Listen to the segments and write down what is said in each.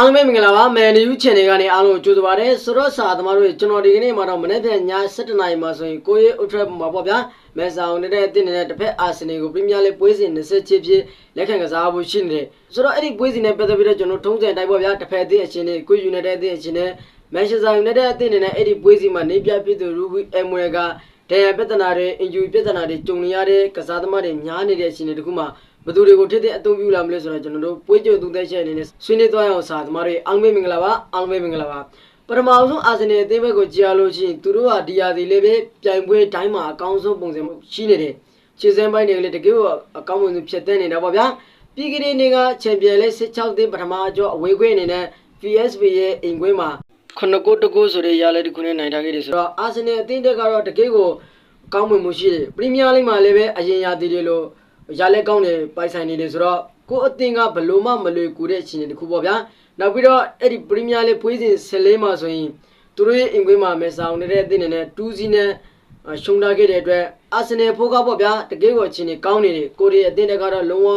အားလုံးပဲမင်္ဂလာပါမယ်နယူး channel ကနေအားလုံးကိုကြိုဆိုပါရစေဆိုတော့စာသမားတို့ကျွန်တော်ဒီကနေ့မှာတော့မနေ့ပြန်ည7:00နာရီမှာဆိုရင်ကိုရီအုတ်ထရက်မှာပေါ့ဗျာမဲဆောင်နေတဲ့တင်းနေတဲ့တစ်ဖက်အာဆင်နယ်ကိုပရီးမီးယားလိပွဲစဉ်20ချစ်ဖြစ်လက်ခံကစားဖို့ရှိနေတယ်ဆိုတော့အဲ့ဒီပွဲစဉ်နဲ့ပတ်သက်ပြီးတော့ကျွန်တော်ထုံးစံအတိုင်းပေါ့ဗျာတစ်ဖက်အသင်းအချင်းတွေကိုယူနိုက်တက်အသင်းအချင်းတွေမန်ချက်စတာယူနိုက်တက်အသင်းတွေနဲ့အဲ့ဒီပွဲစဉ်မှာနေပြဖြစ်သူရူဘီအမွေကဒဏ်ရာပြဿနာတွေအင်ဂျူပြဿနာတွေကြုံနေရတဲ့ကစားသမားတွေများနေတဲ့အချိန်တွေတခုမှ ဘယ်သူတွေကိုထစ်တဲ့အသုံးပြုလာမလဲဆိုတော့ကျွန်တော်တို့ပွဲကြိုသူသက်ချက်အနေနဲ့ဆွေးနွေးသွားရအောင်စာသမားတွေအားလုံးပဲမင်္ဂလာပါအားလုံးပဲမင်္ဂလာပါပထမအောင်ဆုံးအာဆင်နယ်အသင်းဘက်ကိုကြားလို့ရှိရင်သူတို့ကဒီယာစီလေးပဲပြိုင်ပွဲတိုင်းမှာအကောင်းဆုံးပုံစံရှိနေတယ်ခြေစမ်းပိုင်းတွေကလည်းတကယ်ကိုအကောင်းဆုံးဖြစ်တဲ့နေတာပေါ့ဗျာပြီးကြတဲ့နေ့ကချန်ပီယံလိ16သင်းပထမအကျော်အဝေးခွင့်အနေနဲ့ PSV ရဲ့အိမ်ခွင်းမှာခုနကိုတကိုဆိုတဲ့ရလက်တစ်ခုနဲ့နိုင်ထားခဲ့တယ်ဆိုတော့အာဆင်နယ်အသင်းတက်ကတော့တကယ်ကိုကောင်းမွန်မှုရှိတယ်ပရီးမီးယားလိမှာလည်းပဲအရင်ရာသီတွေလို့ ရလက်ကောင်းတယ်ပိုင်ဆိုင်နေတယ်ဆိုတော့ကိုအသင်းကဘလို့မှမလွေကူတဲ့အခြေအနေတစ်ခုပေါ့ဗျာနောက်ပြီးတော့အဲ့ဒီပရီးမီးယားလိပွဲစဉ်14မှာဆိုရင်သူတို့ရဲ့အိမ်ခွင်းမှာမဲဆောင်နေတဲ့အသင်းတွေနဲ့2စီးနဲ့ရှုံးထားခဲ့တဲ့အတွက်အာဆင်နယ်ဖိုးကားပေါ့ဗျာတကယ်ကိုအခြေအနေကောင်းနေတယ်ကိုရီအသင်းတက်ကတော့လုံးဝ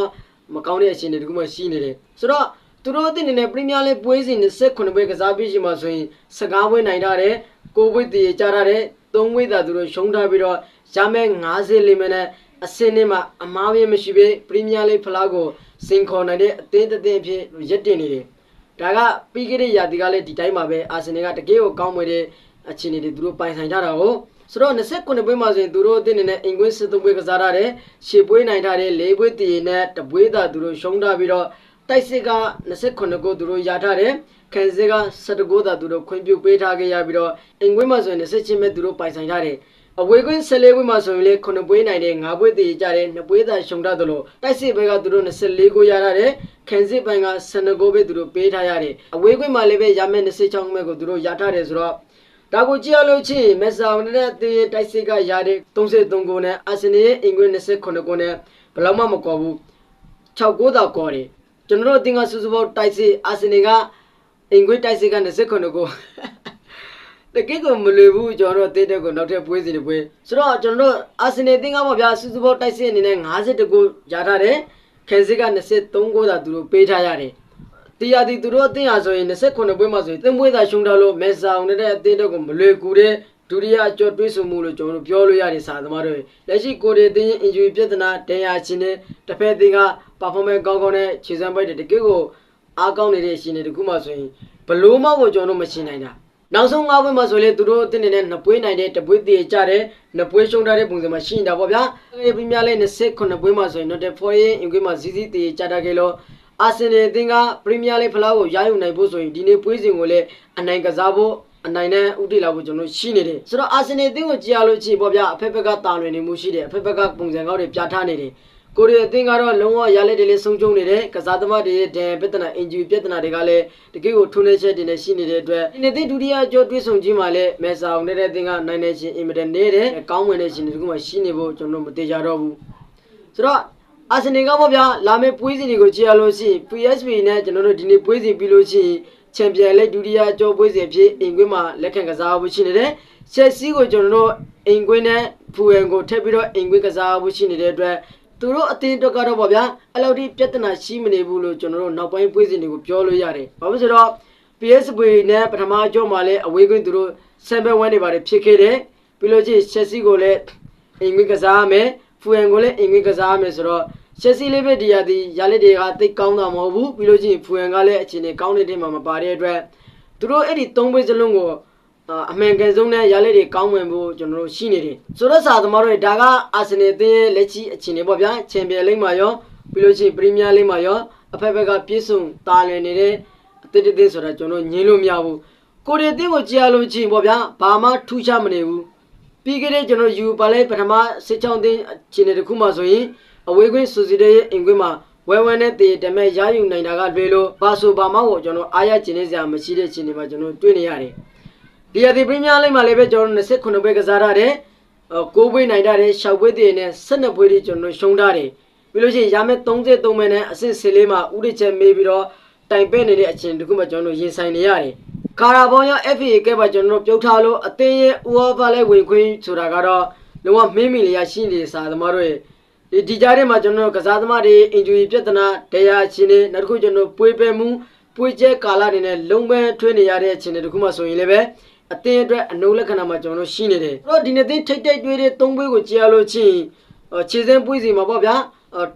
မကောင်းတဲ့အခြေအနေတစ်ခုမှရှိနေတယ်ဆိုတော့သူတို့အသင်းတွေနဲ့ပရီးမီးယားလိပွဲစဉ်29ပွဲကစားပြီးရှိမှဆိုရင်15ပွဲနိုင်ထားတယ်ကိုပွဲတည်ကြထားတယ်3ပွဲသာသူတို့ရှုံးထားပြီးတော့ရမဲ့54မိနစ် အစင်းနဲ့မှအမားမမရှိဘဲပရီးမီးယားလိဖလားကိုစင်ခေါ်နိုင်တဲ့အသင်းတစ်သင်းအဖြစ်ရက်တင်နေတယ်ဒါကပြီးခဲ့တဲ့ရာသီကလည်းဒီတိုင်းမှာပဲအာဆင်နယ်ကတကယ်ကိုကောင်းမွေတဲ့အခြေအနေတွေသူတို့ပိုင်ဆိုင်ကြတာကိုဆိုတော့29ပွဲမှာဆိုရင်သူတို့အသင်းအနေနဲ့အင်ကွင်း73ပွဲကစားထားတယ်ရှေ့ပွဲနိုင်ထားတယ်၄ပွဲတည်နဲ့တပွဲသာသူတို့ရှုံးထားပြီးတော့တိုက်စစ်က29ကိုသူတို့ရထားတယ်ခံစစ်က17ကိုသာသူတို့ခွင့်ပြုပေးထားခဲ့ရပြီးတော့အင်ကွင်းမှာဆိုရင်20ချင်းပဲသူတို့ပိုင်ဆိုင်ထားတယ် အဝေးကွင်း14ပွဲမှာဆိုရင်လေ9ပွဲနိုင်တယ်9ပွဲတည်ကြတယ်2ပွဲသာရှုံးထားသလိုတိုက်စစ်ဘက်ကသူတို့24ကိုရထားတယ်ခံစစ်ပိုင်းက12ကိုပဲသူတို့ပေးထားရတယ်အဝေးကွင်းမှာလည်းပဲရမယ်26မဲ့ကိုသူတို့ရထားတယ်ဆိုတော့ဒါကိုကြည့်ရလို့ချင်းမက်ဆာဝင်တဲ့အသင်းတိုက်စစ်ကရတဲ့33ကိုနဲ့အာဆင်နယ်ရဲ့အင်ကွင်း29ကိုနဲ့ဘယ်လောက်မှမကော်ဘူး6ကိုသာကော်တယ်ကျွန်တော်တို့အသင်းကစူစူပေါတိုက်စစ်အာဆင်နယ်ကအင်ကွင်းတိုက်စစ်က29ကို တကယ်ကိုမလွယ်ဘူးကျွန်တော်တို့အသင်းတက်ကိုနောက်ထပ်ပွဲစီတစ်ပွဲဆိုတော့ကျွန်တော်တို့အာဆင်နယ်အသင်းကပေါ့ဗျာစူစူပေါတိုက်စစ်အနေနဲ့50ကိုရထားတယ်ခဲစစ်က23ကိုသာသူတို့ပေးထားရတယ်တရားဒီသူတို့အသင်းဟာဆိုရင်29ပွဲမှာဆိုရင်သင်းပွဲသာရှုံးထားလို့မဲဆာအောင်တဲ့အသင်းတက်ကိုမလွယ်ကူတဲ့ဒုတိယအကျော်တွေးဆုံမှုလို့ကျွန်တော်တို့ပြောလို့ရတယ်စာသမားတွေလက်ရှိကိုရီအသင်းအင်ဂျူရီပြဿနာဒဏ်ရာချင်းတဲ့တစ်ဖက်အသင်းက performance ကောင်းကောင်းနဲ့ခြေစမ်းပိုက်တဲ့တကယ်ကိုအားကောင်းနေတဲ့ရှင်တွေတခုမှဆိုရင်ဘလို့မှကိုကျွန်တော်တို့မရှင်းနိုင်တာ နောက်ဆုံး၅ပွဲမှာဆိုလေသူတို့အသင်းနေနဲ့နှစ်ပွဲနိုင်တဲ့တစ်ပွဲတည်ကြတယ်နှစ်ပွဲရှုံးထားတဲ့ပုံစံမှာရှင်းနေတာပေါ့ဗျာအဲပရီးမီးယားလိ29ပွဲမှာဆိုရင် Nottingham Forest အင်ကွေးမှာစီစီတည်ကြတာခဲ့လို့အာဆင်နယ်အသင်းကပရီးမီးယားလိဖလားကိုရယူနိုင်ဖို့ဆိုရင်ဒီနေ့ပွဲစဉ်ကိုလည်းအနိုင်ကစားဖို့အနိုင်နဲ့ဥတီလာဖို့ကျွန်တော်ရှိနေတယ်ဆိုတော့အာဆင်နယ်အသင်းကိုကြည့်ရလို့ရှိရင်ပေါ့ဗျာအဖက်ဖက်ကတာလွင်နေမှုရှိတယ်အဖက်ဖက်ကပုံစံကောက်တွေပြထားနေတယ် ကိုရီးယားအသင်းကတော့လုံးဝရလက်တွေလေးဆုံးကျုံနေတယ်ကစားသမားတွေရဲ့ဒဏ်ပြဿနာအင်ဂျီပြဿနာတွေကလည်းတကယ်ကိုထုံးနေချက်တွေနဲ့ရှိနေတဲ့အတွက်ဒီနေ့ဒုတိယအကျော်တွေးဆုံကြီးမှာလည်းမဲဆာအောင်တဲ့အသင်းကနိုင်နေချင်းအင်မတန်နေတယ်ကောင်းဝင်တဲ့ရှင်တွေကမှရှိနေဖို့ကျွန်တော်မသေးကြတော့ဘူးဆိုတော့အာဆင်နယ်ကပေါ့ဗျာလာမယ့်ပွဲစဉ်တွေကိုကြည့်ရလို့ရှိရင် PSV နဲ့ကျွန်တော်တို့ဒီနေ့ပွဲစဉ်ပြီးလို့ရှိရင်ချန်ပီယံလိဒုတိယအကျော်ပွဲစဉ်ဖြစ်အင်ကွင်းမှာလက်ခံကစားဖို့ရှိနေတယ်ချက်စီကိုကျွန်တော်တို့အင်ကွင်းနဲ့ဖူအန်ကိုထပ်ပြီးတော့အင်ကွင်းကစားဖို့ရှိနေတဲ့အတွက် သူတို့အတင်းတော့ကတော့ပေါ့ဗျာအဲ့လောက်ထိပြဿနာရှိမနေဘူးလို့ကျွန်တော်တို့နောက်ပိုင်းပွဲစဉ်တွေကိုပြောလို့ရတယ်။ဘာလို့ဆိုတော့ PSV နဲ့ပထမအကျော်မှာလည်းအဝေးကွင်းသူတို့ဆမ်ဘယ်ဝမ်တွေပါတယ်ဖြစ်ခဲ့တယ်။ပြီးလို့ချင်းချက်စီကိုလည်းအင်ကွင်းကစားမယ်ဖူအန်ကိုလည်းအင်ကွင်းကစားမယ်ဆိုတော့ချက်စီလေးပဲဒီရသည်ရလက်တွေကတိတ်ကောင်းတာမဟုတ်ဘူးပြီးလို့ချင်းဖူအန်ကလည်းအခြေအနေကောင်းနေတဲ့မှာမပါတဲ့အတွက်သူတို့အဲ့ဒီ၃ပွဲစလုံးကို အမှန်ကန်ဆုံးနဲ့ရလက်တွေကောင်းဝင်ဖို့ကျွန်တော်တို့ရှိနေတယ်ဆိုတော့စာသမားတို့ဒါကအာဆင်နယ်အသင်းရဲ့လက်ရှိအခြေအနေပေါ့ဗျာချန်ပီယံလိမ့်မှာရောပြီးလို့ရှိရင်ပရီးမီးယားလိမ့်မှာရောအဖက်ဖက်ကပြည့်စုံတာလည်နေတဲ့အသင်းတစ်သင်းဆိုတာကျွန်တော်ညင်းလို့မရဘူးကိုရီအသင်းကိုကြည့်ရလို့ချင်းပေါ့ဗျာဘာမှထူးခြားမနေဘူးပြီးခဲ့တဲ့ကျွန်တော်ယူပါလဲပထမစစ်ချောင်းသင်းအခြေအနေတစ်ခုမှဆိုရင်အဝေးကွင်းစူစီတဲ့ရဲ့အင်ကွင်းမှာဝဲဝဲနဲ့တည်တမဲ့ရယူနိုင်တာကလွယ်လို့ဘာဆိုဘာမှကိုကျွန်တော်အားရကျင်နေစရာမရှိတဲ့အခြေအနေမှာကျွန်တော်တွေ့နေရတယ် ဒီရသည်ပရီးမီးယားလိမ့်မှာလည်းပဲကျွန်တော်29ပွဲကစားထားတယ်9ပွဲနိုင်ထားတယ်6ပွဲတည်နဲ့12ပွဲတွေကျွန်တော်ရှုံးထားတယ်ပြီးလို့ရှိရင်ရမယ်33မဲနဲ့အဆင့်14မှာဥဒိချက်မေးပြီးတော့တိုင်ပဲ့နေတဲ့အခြေအနေတခုမှကျွန်တော်ရင်ဆိုင်နေရတယ်ကာရာဘောင်ရော FA ကဲပါကျွန်တော်ပြုတ်ထားလို့အသင်းရဲ့ UEFA လဲဝင်ခွင့်ဆိုတာကတော့လုံးဝမင်းမီလျာရှိနေစာသမားတို့ရဲ့ဒီဒီကြားထဲမှာကျွန်တော်ကစားသမားတွေအင်ဂျူရီပြဿနာတရားချင်းတွေနောက်တစ်ခုကျွန်တော်ပွေးပဲမှုပွေကျဲကာလအနေနဲ့လုံးပဲထွေးနေရတဲ့အခြေအနေတခုမှဆိုရင်လည်းပဲ အသင်းအတွက်အနုလက္ခဏာမှာကျွန်တော်တို့ရှိနေတယ်အဲ့တော့ဒီနေ့သိထိတ်တိတ်တွေးတဲ့သုံးပွဲကိုကြည့်ရလို့ချင်းခြေစင်းပွေးစီမှာပေါ့ဗျာ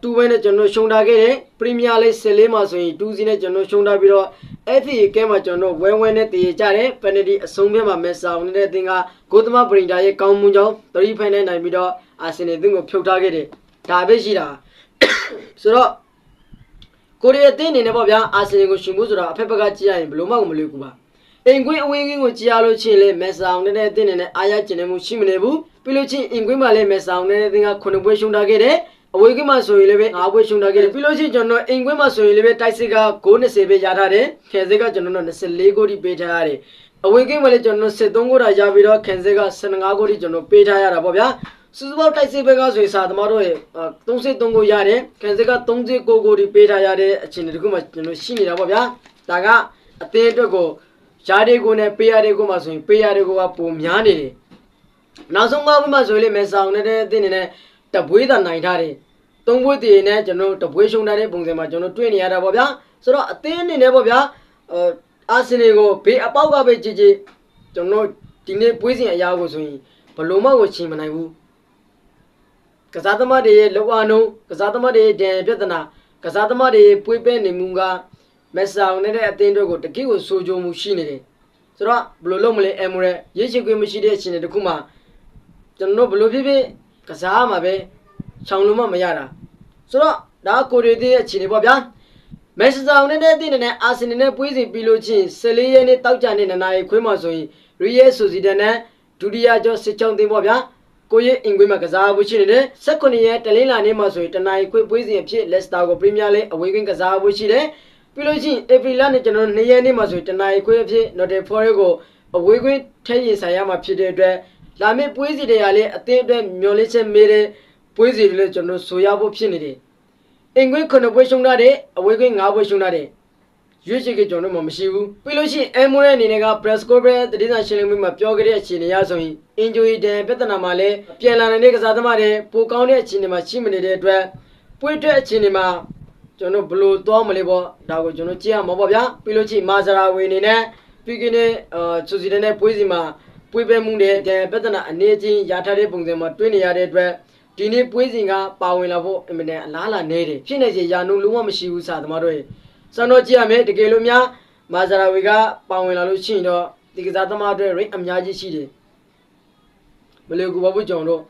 တူဘဲနဲ့ကျွန်တော်ရှုံတာခဲ့တယ်ပရီးမီးယားလိ14မှာဆိုရင်2စီနဲ့ကျွန်တော်ရှုံတာပြီးတော့ FA ကဲမှာကျွန်တော်ဝဲဝဲနဲ့တည်ကြတယ်ပယ်နတီအဆုံးဖြတ်မှာမက်ဆာဝင်တဲ့အသင်းကဂိုသမဘရင်ဒါရဲ့ကောင်းမှုကြောင့်3ဖိုင်နဲ့နိုင်ပြီးတော့အာဆင်နယ်အသင်းကိုဖြုတ်ထားခဲ့တယ်ဒါပဲရှိတာဆိုတော့ကိုရီးယားအသင်းအနေနဲ့ပေါ့ဗျာအာဆင်နယ်ကိုရှင်ဖို့ဆိုတာအဖက်ဘက်ကကြည့်ရရင်ဘယ်လို့မှမလွယ်ဘူးပါ အိမ်ကွင်းအဝေးကွင်းကိုကြည့်ရလို့ချင်းလေမက်ဆာဝင်တဲ့အသင်းအနေနဲ့အားရကျင်နေမှုရှိမနေဘူးပြီးလို့ချင်းအိမ်ကွင်းမှာလည်းမက်ဆာဝင်တဲ့အသင်းက9ပွဲရှုံးထားခဲ့တယ်အဝေးကွင်းမှာဆိုရင်လည်းပဲ9ပွဲရှုံးထားခဲ့တယ်ပြီးလို့ချင်းကျွန်တော်အိမ်ကွင်းမှာဆိုရင်လည်းပဲတိုက်စစ်ကဂိုး20ပဲရထားတယ်ခဲစစ်ကကျွန်တော်တို့24ဂိုးထိပေးထားရတယ်အဝေးကွင်းမှာလည်းကျွန်တော်73ဂိုးတာရပြီးတော့ခင်စစ်က15ဂိုးထိကျွန်တော်ပေးထားရတာပေါ့ဗျာစူစပေါတိုက်စစ်ဘက်ကဆိုရင်စာသမားတို့ရဲ့33ကိုရတယ်ခင်စစ်က39ကိုဒီပေးထားရတဲ့အခြေအနေတခုမှကျွန်တော်ရှိနေတာပေါ့ဗျာဒါကအသင်းအတွက်ကို ယားတွေကိုနဲ့ပေးရတွေကိုမှဆိုရင်ပေးရတွေကိုကပုံများနေတယ်နောက်ဆုံးကဘက်မှာဆိုရင်လေမဲဆောင်နေတဲ့အသင်းနေနဲ့တပွေးသာနိုင်ထားတယ်သုံးပွေးတည်နဲ့ကျွန်တော်တပွေးရှုံထားတဲ့ပုံစံမှာကျွန်တော်တွေ့နေရတာပေါ့ဗျာဆိုတော့အသင်းအနေနဲ့ပေါ့ဗျာအာအာဆင်နယ်ကိုဘေးအပေါက်ကပဲကြည့်ကြည့်ကျွန်တော်ဒီနေ့ပွေးစဉ်အရာကိုဆိုရင်ဘလုံးမကိုချင်မနိုင်ဘူးကစားသမားတွေရဲ့လောက်အားနှုန်းကစားသမားတွေရဲ့ဒဏ်ပြဿနာကစားသမားတွေရဲ့ပွေးပဲနေမှုက မက်ဆောင်နေတဲ့အသင်းတွေကိုတကိကိုစိုးကြုံမှုရှိနေတယ်ဆိုတော့ဘယ်လိုလုပ်မလဲအမိုရဲရည်ချခွင့်မရှိတဲ့အချိန်တခုမှကျွန်တော်တို့ဘယ်လိုဖြစ်ဖြစ်ကစားမှာပဲချောင်လို့မှမရတာဆိုတော့ဒါကကိုရီးယားရဲ့အခြေအနေပေါ့ဗျာမက်ဆောင်နေတဲ့အသင်းတွေနဲ့အာဆင်နယ်နဲ့ပွေးစီပြီးလို့ချင်း14ရက်နေ့တောက်ကြနေ့နှစ်နာရီခွဲမှဆိုရင်ရီယယ်ဆိုစီဒန်နဲ့ဒုတိယကျော်စစ်ချောင်းတင်ပေါ့ဗျာကိုရဲ့အင်ကွေးမှာကစားဖို့ရှိနေတယ်16ရက်တလင်းလာနေ့မှာဆိုရင်တနင်္လာခွေပွေးစဉ်အဖြစ်လက်စတာကိုပရီးမီးယားလိအဝေးကွင်းကစားဖို့ရှိတယ် ပြီးလို့ရှိရင်ဧပြီလနဲ့ကျွန်တော်2ရက်နေ့မှာဆိုရင်တနင်္လာခွေအဖြစ် Nottingham Forest ကိုအဝေးကွင်းထည့်ရင်ဆိုင်ရမှာဖြစ်တဲ့အတွက်လာမယ့်ပွေးစီတွေကလည်းအသင်းအတွက်မျော်လင့်ချက်မေးတဲ့ပွေးစီတွေလည်းကျွန်တော်ဆိုရဖို့ဖြစ်နေတယ်အင်ကွေး9ပွဲရှုံးထားတယ်အဝေးကွင်း9ပွဲရှုံးထားတယ်ရွေးချယ်ကကျွန်တော်တို့မှမရှိဘူးပြီးလို့ရှိရင်အမိုရဲအနေနဲ့က press conference တတိယရှင်းလင်းမှုမှာပြောခဲ့တဲ့အခြေအနေအရဆိုရင် injury တန်ပြဿနာမှာလည်းပြန်လာနေတဲ့ကစားသမားတွေပိုကောင်းတဲ့အခြေအနေမှာရှိမနေတဲ့အတွက်ပွေးတဲ့အခြေအနေမှာ ကျွန်တော်ဘယ်လိုသွားမလဲပေါ့ဒါကိုကျွန်တော်ကြည့်ရမှာပေါ့ဗျာပြီးလို့ရှိရင်မာဇရာဝေအနေနဲ့ပြီးကင်းအာဆူစီဒန်နဲ့ပွေးစီမှာပွေးပဲမှုတဲ့တန်ပြဿနာအနေချင်းရထားတဲ့ပုံစံမှာတွင်းနေရတဲ့အတွက်ဒီနေ့ပွေးစီကပါဝင်လာဖို့အင်မတန်အလားအလာနေတယ်ဖြစ်နေချေရာနှုန်းလုံးဝမရှိဘူးစာသမားတို့ရဲ့စံတော့ကြည့်ရမယ်တကယ်လို့များမာဇရာဝီကပါဝင်လာလို့ရှိရင်တော့ဒီကစားသမားအတွက် rate အများကြီးရှိတယ်မလေးကူပါဘူးကျွန်တော်တို့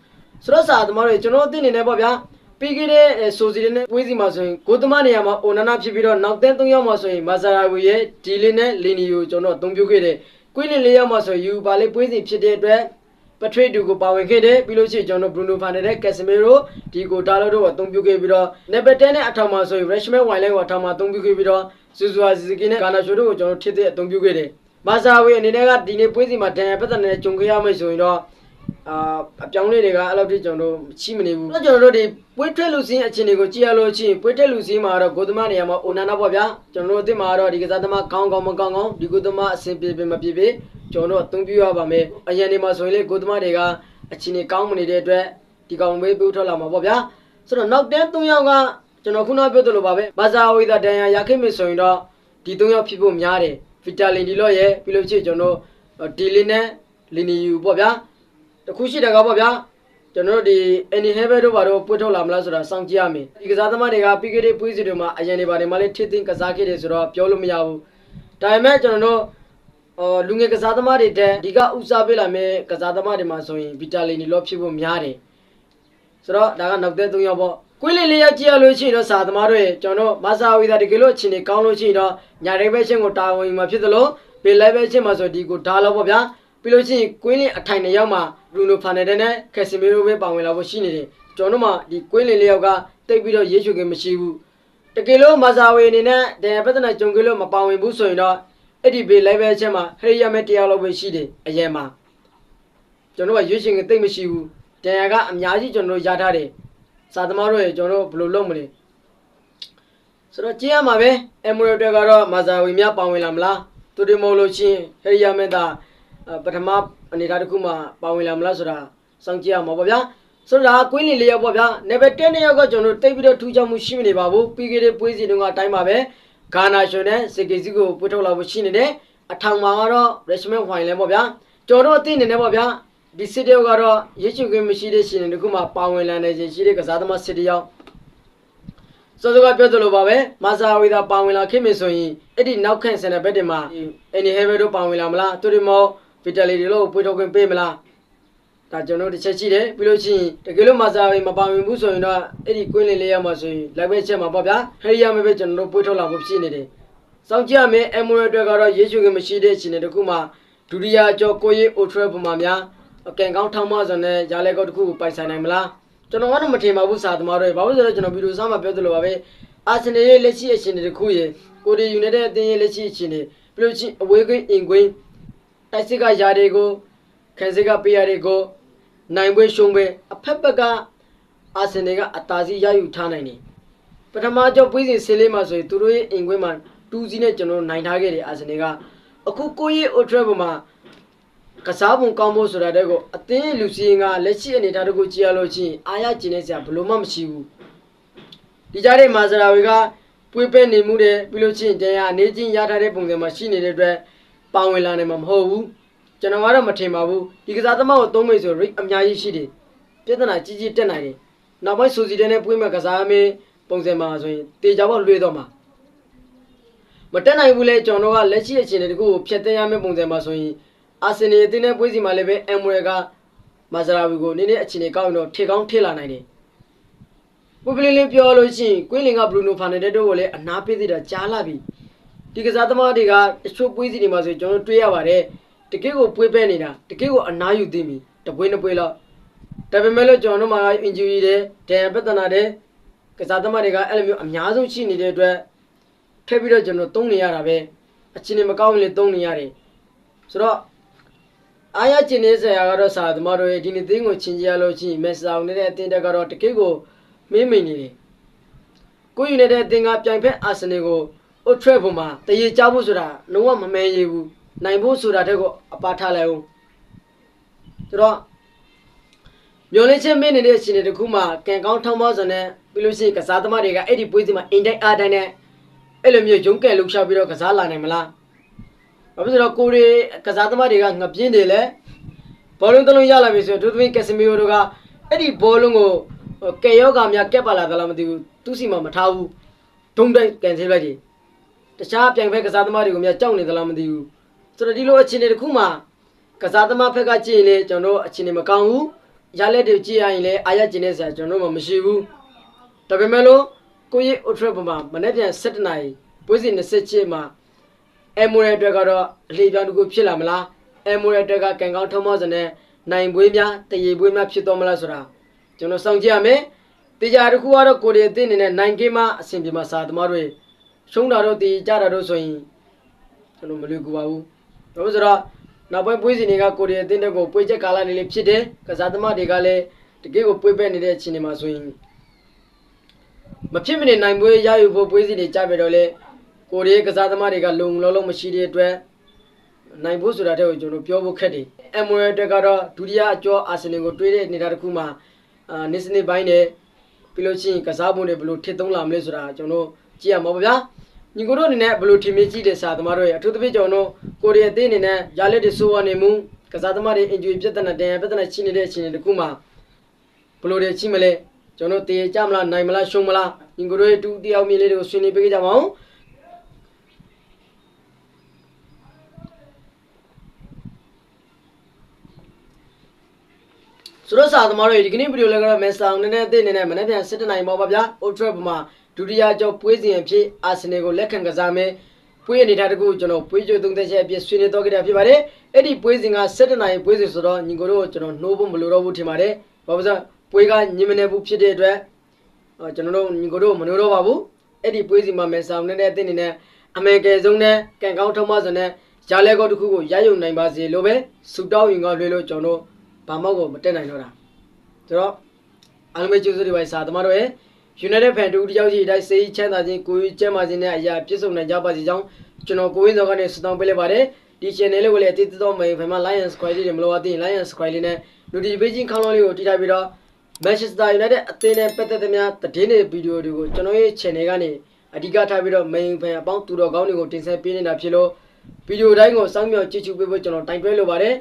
ဆိုတော့စာသမားတွေကျွန်တော်အသိနေနေပေါ့ဗျာ ပြီးခဲ့တဲ့ဆိုစီတဲ့ဝေးစီမှာဆိုရင်ကိုသမားနေရာမှာအိုနာနာဖြစ်ပြီးတော့နောက်တဲ့၃ယောက်မှာဆိုရင်မာဇရာဝီရဲ့ဒီလင်းနဲ့လီနီကိုကျွန်တော်အသုံးပြုခဲ့တယ်ကွင်းလင်း၄ယောက်မှာဆိုယူပါလေးပွေးစီဖြစ်တဲ့အတွက်ပထရိတ်တူကိုပါဝင်ခဲ့တယ်ပြီးလို့ရှိရင်ကျွန်တော်ဘရူနိုဖာနယ်နဲ့ကက်စမီရိုဒီကိုတာလိုတို့ကိုအသုံးပြုခဲ့ပြီးတော့နံပါတ်10နဲ့အထောင်မှာဆိုရင် Rashman Wine ကိုအထောင်မှာအသုံးပြုခဲ့ပြီးတော့ဇူဇူအာဇီဇီကီနဲ့ဂါနာရှိုတို့ကိုကျွန်တော်ထစ်တဲ့အသုံးပြုခဲ့တယ်မာဇာဝေအနေနဲ့ကဒီနေ့ပွဲစီမှာဒဏ်ရာပတ်သက်နေတဲ့ဂျုံခဲ့ရမယ်ဆိုရင်တော့ အာအပြောင်းလေးတွေကအဲ့လောက်ထိကျွန်တော်တို့ချိမနေဘူးအဲ့ကျွန်တော်တို့ဒီပွဲထွက်လူစင်းအခြေအနေကိုကြည့်ရလို့ချင်းပွဲထွက်လူစင်းမှာတော့ဂိုသမနေရာမှာအိုနာနာပေါ့ဗျာကျွန်တော်တို့အစ်မှာတော့ဒီကစားသမားကောင်းကောင်းမကောင်းကောင်းဒီဂိုသမအဆင်ပြေပြေမပြေပြေကျွန်တော်တို့အသုံးပြုရပါမယ်အရင်နေမှာဆိုရင်လေဂိုသမတွေကအချင်းနေကောင်းမနေတဲ့အတွက်ဒီကောင်ပဲပြုတ်ထွက်လာမှာပေါ့ဗျာဆိုတော့နောက်တန်း၃ယောက်ကကျွန်တော်ခုနပြောသလိုပါပဲဘာသာဝိဒါဒန်ယာရခဲ့မယ်ဆိုရင်တော့ဒီ၃ယောက်ဖြစ်ဖို့များတယ်ဗီတာလင်ဒီလော့ရဲ့ပြီးလို့ရှိရင်ကျွန်တော်ဒီလင်းနဲ့လီနီယူပေါ့ဗျာ တခုရှိတယ်ကပေါ့ဗျာကျွန်တော်တို့ဒီအန်နီဟဲဘဲတို့ဘာတို့ပွတ်ထုတ်လာမလားဆိုတာစောင့်ကြည့်ရမယ်ဒီကစားသမားတွေကပြီးခဲ့တဲ့ပွေးစီတွေမှာအရင်တွေပါတယ်မှာလည်းထစ်သင်းကစားခဲ့တယ်ဆိုတော့ပြောလို့မရဘူးဒါပေမဲ့ကျွန်တော်တို့အော်လူငယ်ကစားသမားတွေတဲ့ဒီကဥစားပေးလာမယ့်ကစားသမားတွေမှာဆိုရင်ဗီတာလင်ဒီလော့ဖြစ်ဖို့များတယ်ဆိုတော့ဒါကနောက်တဲ့၃ယောက်ပေါ့ကွေးလေးလေးယောက်ကြည့်ရလို့ရှိရင်တော့စာသမားတွေကျွန်တော်မာဆာဝီသာတကယ်လို့အချိန်ကြီးကောင်းလို့ရှိရင်တော့ညာရိုက်ဘက်ချင်းကိုတာဝန်ယူမှာဖြစ်သလိုဘေးလိုက်ဘက်ချင်းမှာဆိုဒီကိုဓာတ်လောက်ပေါ့ဗျာ ပြီးလို့ရှိရင်ကွင်းလင်းအထိုင်နှစ်ယောက်မှာဘရူနိုဖာနယ်ဒန်နဲ့ကက်ဆီမီရိုပဲပါဝင်လာဖို့ရှိနေတယ်ကျွန်တော်တို့မှဒီကွင်းလင်းလေးယောက်ကတိတ်ပြီးတော့ရေးချွေခင်မရှိဘူးတကယ်လို့မာဆာဝီအနေနဲ့ဒန်ပဒနာကြုံကြလို့မပါဝင်ဘူးဆိုရင်တော့အဲ့ဒီဘေးလိုက်ဘက်ချင်းမှာဟရိယာမဲတရားလောက်ပဲရှိတယ်အရင်မှာကျွန်တော်ကရွေးချယ်ခင်တိတ်မရှိဘူးဒန်ယာကအများကြီးကျွန်တော်တို့ရထားတယ်စာသမားတို့ရေကျွန်တော်တို့ဘယ်လိုလုပ်မလဲဆိုတော့ကြည့်ရမှာပဲအမိုရတက်ကတော့မာဇာဝီမြပါဝင်လာမလားသူတွေမဟုတ်လို့ချင်းဟရိယာမင်းသား ပထမအနေထားတစ်ခုမှပါဝင်လာမလားဆိုတာစောင့်ကြည့်ရမှာပေါ့ဗျာဆိုတော့ကွင်းလီလေးရောက်ပေါ့ဗျာနေဗယ်10နှစ်ရောက်ကကျွန်တော်တို့တိတ်ပြီးတော့ထူးခြားမှုရှိမနေပါဘူးပြီးခဲ့တဲ့ပွဲစဉ်တုန်းကအတိုင်းပါပဲဂါနာရှင်နဲ့စေကေစီကိုပွေထုတ်လာဖို့ရှိနေတယ်အထောင်မှာကတော့ Richmond Wine လဲပေါ့ဗျာကျွန်တော်တို့အသိနေနေပေါ့ဗျာဒီစစ်တေကတော့ရေချူကင်းမရှိတဲ့ရှင်တွေတခုမှပါဝင်လာနေခြင်းရှိတဲ့ကစားသမားစစ်တယောက်စောစောကပြောသလိုပါပဲမာဇာဝီသာပါဝင်လာခင်မဆိုရင်အဲ့ဒီနောက်ခန့်စင်တဲ့ဘက်တင်မှာအန်နီဟဲဘဲတို့ပါဝင်လာမလားသူတို့မော ဗီတလီတွေလို့ပွေထုတ်ခွင့်ပေးမလားဒါကျွန်တော်တစ်ချက်ရှိတယ်ပြီးလို့ရှိရင်တကယ်လို့မာဇာဝီမပါဝင်ဘူးဆိုရင်တော့အဲ့ဒီကွင်းလင်းလေးရမှာဆိုရင်လိုက်ပဲချက်မှာပေါ့ဗျာဟဲရီယာမဲပဲကျွန်တော်တို့ပွေထုတ်လာဖို့ဖြစ်နေတယ်စောင့်ကြည့်ရမယ်အမ်မိုရအတွက်ကတော့ရေချူကင်းမရှိတဲ့ရှင်တွေတခုမှဒုတိယကျော်ကိုရီအိုထရပမာများအကင်ကောင်းထောင်းမစွန်နဲ့ဂျာလဲကောက်တစ်ခုကိုပိုင်ဆိုင်နိုင်မလားကျွန်တော်ကတော့မထင်ပါဘူးစာသမားတွေဘာလို့လဲဆိုတော့ကျွန်တော်ဗီဒီယိုဆောင်မှာပြောသလိုပါပဲအာဆင်နယ်ရဲ့လက်ရှိအရှင်တွေတခုရေကိုရီယူနိုက်တက်အသင်းရဲ့လက်ရှိအရှင်တွေပြီးလို့ချင်းအဝေးကွင်းအင်ကွင်း တိုက်စစ်ကယာတွေကိုခံစစ်ကပေးရတွေကိုနိုင်ပွဲရှုံးပွဲအဖက်ဖက်ကအာဆင်နယ်ကအသာစီးရယူထားနိုင်တယ်ပထမကျော်ပွေးစဉ်ဆေးလေးမှာဆိုရင်သူတို့ရဲ့အင်ကွင်းမှာ2စီးနဲ့ကျွန်တော်နိုင်ထားခဲ့တယ်အာဆင်နယ်ကအခုကိုရီအိုထရပမှာကစားပုံကောင်းဖို့ဆိုတာတဲ့ကိုအသင်းလူစီရင်ကလက်ရှိအနေအထားတခုကြည့်ရလို့ချင်းအားရကျင်နေစရာဘလို့မှမရှိဘူးဒီကြားထဲမှာဇရာဝေကပွေးပဲနေမှုတဲ့ပြီးလို့ချင်းတရားအနေချင်းရထားတဲ့ပုံစံမှာရှိနေတဲ့အတွက် ပါဝင်လာနိုင်မှာမဟုတ်ဘူးကျွန်တော်ကတော့မထင်ပါဘူးဒီကစားသမားကိုသုံးမိတ်ဆိုရိတ်အများကြီးရှိတယ်ပြဿနာကြီးကြီးတက်နိုင်တယ်နောက်ပိုင်းဆိုစီတဲ့နဲ့ပွေးမဲ့ကစားမင်းပုံစံမှာဆိုရင်တေချာပေါက်လွှဲတော့မှာမတက်နိုင်ဘူးလေကျွန်တော်ကလက်ရှိအခြေအနေတခုကိုဖျက်သိမ်းရမယ့်ပုံစံမှာဆိုရင်အာဆင်နယ်အသင်းနဲ့ပွဲစီမှာလည်းပဲအမ်မွေကမာဇရာဝီကိုနည်းနည်းအခြေအနေကောင်းရင်တော့ထေကောင်းထေလာနိုင်တယ်။ပုပ္ပလင်းလေးပြောလို့ရှိရင်ကွင်းလင်ကဘရူနိုဖာနယ်တက်တို့ကိုလည်းအနာပေးသေးတာကြားလာပြီ။ ဒီကစားသမားတွေကတချို့ပွဲစီတွေမှာဆိုကျွန်တော်တွေ့ရပါတယ်။တကယ့်ကိုပွဲပဲနေတာတကယ့်ကိုအနာယူသိပြီ။တပွဲနှစ်ပွဲလောက်ဒါပေမဲ့လို့ကျွန်တော်တို့မှာအင်ဂျူရီတွေဒန်ပတနာတွေကစားသမားတွေကအဲ့လိုမျိုးအများဆုံးရှိနေတဲ့အတွက်ထပ်ပြီးတော့ကျွန်တော်သုံးနေရတာပဲ။အချင်းနေမကောင်းရင်လည်းသုံးနေရတယ်။ဆိုတော့အားရကျင်နေဆရာကတော့စာသမားတို့ရဲ့ဒီနေ့သင်းကိုချင်းကြရလို့ရှိရင်မက်ဆောင်နေတဲ့အတင်းတက်ကတော့တကယ့်ကိုမင်းမိန်နေတယ်ကိုယူနေတဲ့အတင်းကပြိုင်ဖက်အာဆင်နယ်ကို အိုထရက်ပေါ်မှာတရေချဖို့ဆိုတာလုံးဝမမဲရဘူးနိုင်ဖို့ဆိုတာတဲ့ကိုအပါထားလိုက်အောင်ဆိုတော့မျောလင်းချင်းမင်းနေတဲ့အချိန်တခုမှကန်ကောင်းထောင်းပေါင်းစံနဲ့ပြီးလို့ရှိရင်ကစားသမားတွေကအဲ့ဒီပွဲစီမှာအင်တိုက်အားတိုင်းနဲ့အဲ့လိုမျိုးရုံးကဲလှုပ်ရှားပြီးတော့ကစားလာနိုင်မလားဘာဖြစ်လို့ကိုရီကစားသမားတွေကငပြင်းတယ်လေဘောလုံးတစ်လုံးရလာပြီဆိုရင်ဒုသမီကက်စမီယိုတို့ကအဲ့ဒီဘောလုံးကိုကဲယောဂါများကက်ပါလာသလားမသိဘူးသူစီမှာမထားဘူးဒုံတိုက်ကန်ဆယ်လိုက်တယ် တခြားပြိုင်ဖက်ကစားသမားတွေကိုများကြောက်နေသလားမသိဘူးဆိုတော့ဒီလိုအခြေအနေတစ်ခုမှာကစားသမားဖက်ကကြည့်ရင်လေကျွန်တော်တို့အခြေအနေမကောင်းဘူးရလက်တွေကြည့်ရရင်လေအာရကျင်နေစရာကျွန်တော်တို့မှမရှိဘူးဒါပေမဲ့လို့ကိုကြီးအိုထရက်ပေါ်မှာမနေ့ပြန်7နာရီပွဲစဉ်20ချက်မှာအမ်မိုရအတွက်ကတော့အလေးပြောင်းတစ်ခုဖြစ်လာမလားအမ်မိုရအတွက်ကကန်ကောင်းထုံးမောစနဲ့နိုင်ပွဲများတရေပွဲများဖြစ်တော့မလားဆိုတာကျွန်တော်စောင့်ကြည့်ရမယ်တရားတစ်ခုကတော့ကိုရီအသင်းအနေနဲ့နိုင်ကိမအဆင်ပြေမှာစာသမားတွေ ရှုံးတာတော့တည်ကြတာတော့ဆိုရင်ကျွန်တော်မလွယ်ကူပါဘူးဒါလို့ဆိုတော့နောက်ပိုင်းပွဲစဉ်တွေကကိုရီအသင်းတွေကိုပွဲချက်ကာလလေးလေးဖြစ်တယ်ကစားသမားတွေကလည်းတကယ်ကိုပွဲပဲနေတဲ့အချိန်တွေမှာဆိုရင်မဖြစ်မနေနိုင်ပွဲရယူဖို့ပွဲစဉ်တွေကြပြတော့လေကိုရီးကစားသမားတွေကလုံလုံးလုံးမရှိတဲ့အတွက်နိုင်ဖို့ဆိုတာတဲ့ကိုကျွန်တော်ပြောဖို့ခက်တယ်။အမ်မိုရတက်ကတော့ဒုတိယအကျော်အာဆင်နယ်ကိုတွေးတဲ့နေတာတစ်ခုမှာအာနစ်စနစ်ပိုင်းနဲ့ပြီးလို့ရှိရင်ကစားပုံတွေဘယ်လိုထစ်သုံးလာမလဲဆိုတာကျွန်တော် ကြည့်ရမှာပါဗျာ။ညီကိုတို့အနေနဲ့ဘယ်လိုထင်မြင်ကြည့်တဲ့စာသမားတို့ရဲ့အထူးသဖြင့်ကျွန်တော်တို့ကိုရီးယားအသင်းအနေနဲ့ယာလက်တွေဆိုးဝါနေမှုကစားသမားတွေအင်ဂျူရီပြဿနာတန်ရပြဿနာရှိနေတဲ့အချိန်တစ်ခုမှာဘယ်လိုတွေရှိမလဲကျွန်တော်တည်ကြမလားနိုင်မလားရှုံးမလားညီကိုတို့ရဲ့တူတယောက်မြင်လေးတွေကိုဆွေးနွေးပေးကြပါဦး။ဆိုတော့စာသမားတို့ဒီကနေ့ဗီဒီယိုလေးကတော့မက်ဆာအောင်နဲ့အသင်းအနေနဲ့မနေ့ပြန်7နိုင်ပါပါဗျာ။ Old Trafford မှာ ဒုတိယကျော်ပွဲစဉ်အဖြစ်အာဆင်နယ်ကိုလက်ခံကစားမယ်။ပွဲအနေထားတခုကျွန်တော်ပွဲကြိုသုံးသက်ချက်အဖြစ်ဆွေးနွေးတော့ကြတာဖြစ်ပါတယ်။အဲ့ဒီပွဲစဉ်က7နိုင်ပွဲစဉ်ဆိုတော့ညီကိုတို့ကျွန်တော်နှိုးဖို့မလိုတော့ဘူးထင်ပါတယ်။ဘာလို့လဲဆိုတော့ပွဲကညင်မနေဘူးဖြစ်တဲ့အတွက်အော်ကျွန်တော်တို့ညီကိုတို့မနှိုးတော့ပါဘူး။အဲ့ဒီပွဲစဉ်မှာမက်ဆာအောင်နဲ့အသင်းအနေနဲ့အမေကယ်ဆုံးနဲ့ကန်ကောင်းထုံးမဆိုနဲ့ရာလဲကောတစ်ခုကိုရယူနိုင်ပါစေလို့ပဲစူတောင်းရင်ကလွှဲလို့ကျွန်တော်တို့ဘာမောက်ကိုမတက်နိုင်တော့တာဆိုတော့အားလုံးပဲကျေးဇူးတင်ပါတယ်စာသမားတို့ရဲ့ United Fan တူတယောက်စီတိုင်းစေးချမ်းသာခြင်းကိုယ်ကျမ်းမာခြင်းနဲ့အရာပြည့်စုံနိုင်ကြပါစေကြောင်းကျွန်တော်ကိုရင်းစောကနေဆုတောင်းပေးလိုက်ပါတယ်ဒီ channel လေးကိုလည်းအတိအသောမေဖန်မ Lions Square လေးတွေမလို့အသိ Lions Square လေးနဲ့ notification ခေါင်းလုံးလေးကိုတိထားပြီးတော့ Manchester United အသင်းနဲ့ပတ်သက်သမျှသတင်းတွေဗီဒီယိုတွေကိုကျွန်တော်ရဲ့ channel ကနေအဓိကထားပြီးတော့ main fan အပေါင်းသူတော်ကောင်းတွေကိုတင်ဆက်ပေးနေတာဖြစ်လို့ဗီဒီယိုတိုင်းကိုစောင့်မျှော်ကြည့်ရှုပေးဖို့ကျွန်တော်တိုင်တွဲလိုပါတယ်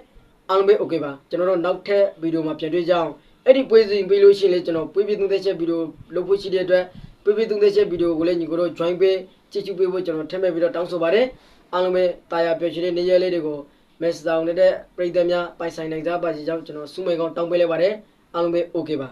အားလုံးပဲ okay ပါကျွန်တော်တို့နောက်ထပ်ဗီဒီယိုမှာပြန်တွေ့ကြအောင် အဲ့ဒီပွဲစဉ်ပြီးလို့ရှိရင်လေကျွန်တော်ပွေးပြသုံးသက်ချက်ဗီဒီယိုလုပ်ဖို့ရှိတဲ့အတွက်ပွေးပြသုံးသက်ချက်ဗီဒီယိုကိုလည်းညီကိုတို့ join ပေးကြည့်ရှုပေးဖို့ကျွန်တော်ထပ်မဲ့ပြီးတော့တောင်းဆိုပါတယ်အားလုံးပဲတာယာပျော်ရွှင်တဲ့နေ့ရက်လေးတွေကိုမက်ဆောင်နေတဲ့ပြည်သက်များပိုင်ဆိုင်နိုင်ကြပါစေကြောင်းကျွန်တော်စုမေကောင်းတောင်းပေးလိုက်ပါတယ်အားလုံးပဲ okay ပါ